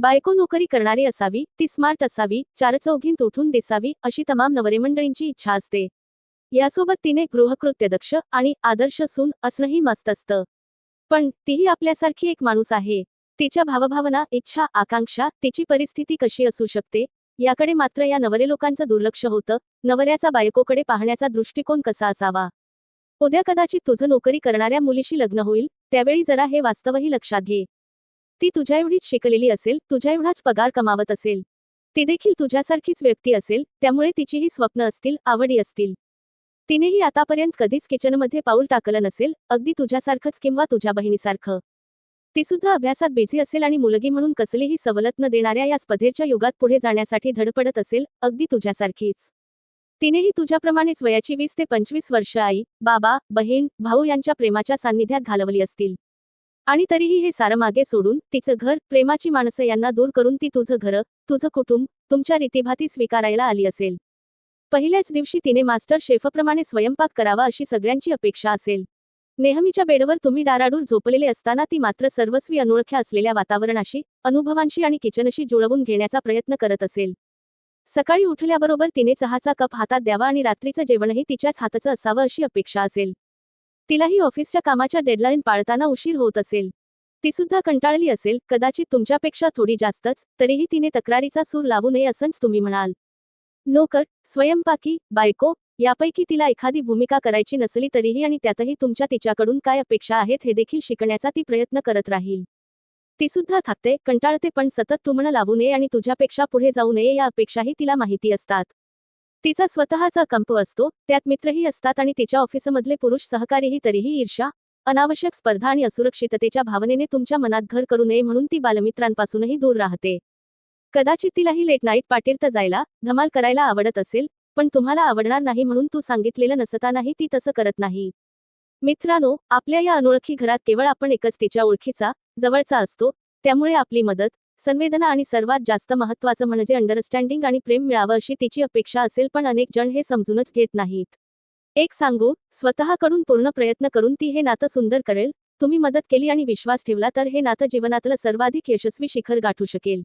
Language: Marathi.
बायको नोकरी करणारी असावी ती स्मार्ट असावी चारचौघींत उठून दिसावी अशी तमाम नवरेमंडळींची इच्छा असते. यासोबत तिने गृहकृत्यदक्ष आणि आदर्श सून असणंही मस्त असतं पण तीही आपल्यासारखी एक माणूस आहे. तिच्या भावभावना इच्छा आकांक्षा तिची परिस्थिती कशी असू शकते याकडे मात्र या नवरे लोकांचं दुर्लक्ष होतं नवऱ्याचा बायकोकडे पाहण्याचा दृष्टिकोन कसा असावा. उद्या कदाचित तुझं नोकरी करणाऱ्या मुलीशी लग्न होईल त्यावेळी जरा हे वास्तवही लक्षात घे. ती तुझ्या एवढीच शिकलेली असेल तुझ्या एवढाच पगार कमावत असेल. ती देखील तुझ्यासारखीच व्यक्ती असेल त्यामुळे तिचीही स्वप्न असतील आवडी असतील. तिनेही आतापर्यंत कधीच किचनमध्ये पाऊल टाकलं नसेल अगदी तुझ्यासारखंच किंवा तुझ्या बहिणीसारखं. ती सुद्धा अभ्यासात बिझी असेल आणि मुलगी म्हणून कसलीही सवलत न देणाऱ्या या स्पर्धेच्या युगात पुढे जाण्यासाठी धडपडत असेल अगदी तुझ्यासारखीच. तिनेही तुझ्याप्रमाणेच वयाची वीस ते पंचवीस वर्ष आई बाबा बहीण भाऊ यांच्या प्रेमाच्या सान्निध्यात घालवली असतील. आणि तरीही हे सारं मागे सोडून तिचं घर प्रेमाची माणसं यांना दूर करून ती तुझं घर तुझं कुटुंब तुमच्या रीतीभाती स्वीकारायला आली असेल. पहिल्याच दिवशी तिने मास्टर शेफप्रमाणे स्वयंपाक करावा अशी सगळ्यांची अपेक्षा असेल. नेहमीच्या बेडवर तुम्ही डाराडूर झोपलेले असताना ती मात्र सर्वस्वी अनोळख्या असलेल्या वातावरणाशी अनुभवांशी आणि किचनशी जुळवून घेण्याचा प्रयत्न करत असेल. सकाळी उठल्याबरोबर तिने चहाचा कप हातात द्यावा आणि रात्रीचं जेवणही तिच्याच हाताचं असावं अशी अपेक्षा असेल. तिलाही ऑफिसच्या कामाच्या डेडलाईन पाळताना उशीर होत असेल. ती सुद्धा कंटाळली असेल कदाचित तुमच्यापेक्षा थोडी जास्तच तरीही तिने तक्रारीचा सूर लावू नये असंच तुम्ही म्हणाल. नोकर स्वयंपाकी बायको यापैकी तिला एखादी भूमिका करायची नसली तरीही आणि त्यातही तुमच्या तिच्याकडून काय अपेक्षा आहेत हे देखील शिकण्याचा ती प्रयत्न करत राहील. ती सुद्धा थाकते कंटाळते पण सतत टुमणं लावू नये आणि तुझ्यापेक्षा पुढे जाऊ नये या अपेक्षाही तिला माहिती असतात. तिचा स्वतःचा कंप असतो त्यात मित्रही असतात आणि तिच्या ऑफिसमधले पुरुष सहकारीही तरीही ईर्षा अनावश्यक स्पर्धा आणि असुरक्षिततेच्या भावनेने तुमच्या मनात घर करू नये म्हणून ती बालमित्रांपासूनही दूर राहते. कदाचित तिलाही लेट नाईट पाटीर्थ जायला धमाल करायला आवडत असेल पण तुम्हाला आवडणार नाही म्हणून तू सांगितलेलं नसतानाही ती तसं करत नाही. मित्रांनो आपल्या या अनोळखी घरात केवळ आपण एकच तिच्या ओळखीचा जवळचा असतो त्यामुळे आपली मदत संवेदना आणि सर्वात जास्त महत्त्वाचं म्हणजे अंडरस्टँडिंग आणि प्रेम मिळावं अशी तिची अपेक्षा असेल पण अनेक जण हे समजूनच घेत नाहीत. एक सांगू स्वतःकडून पूर्ण प्रयत्न करून ती हे नातं सुंदर करेल? तुम्ही मदत केली आणि विश्वास ठेवला तर हे नातं जीवनातलं सर्वाधिक यशस्वी शिखर गाठू शकेल.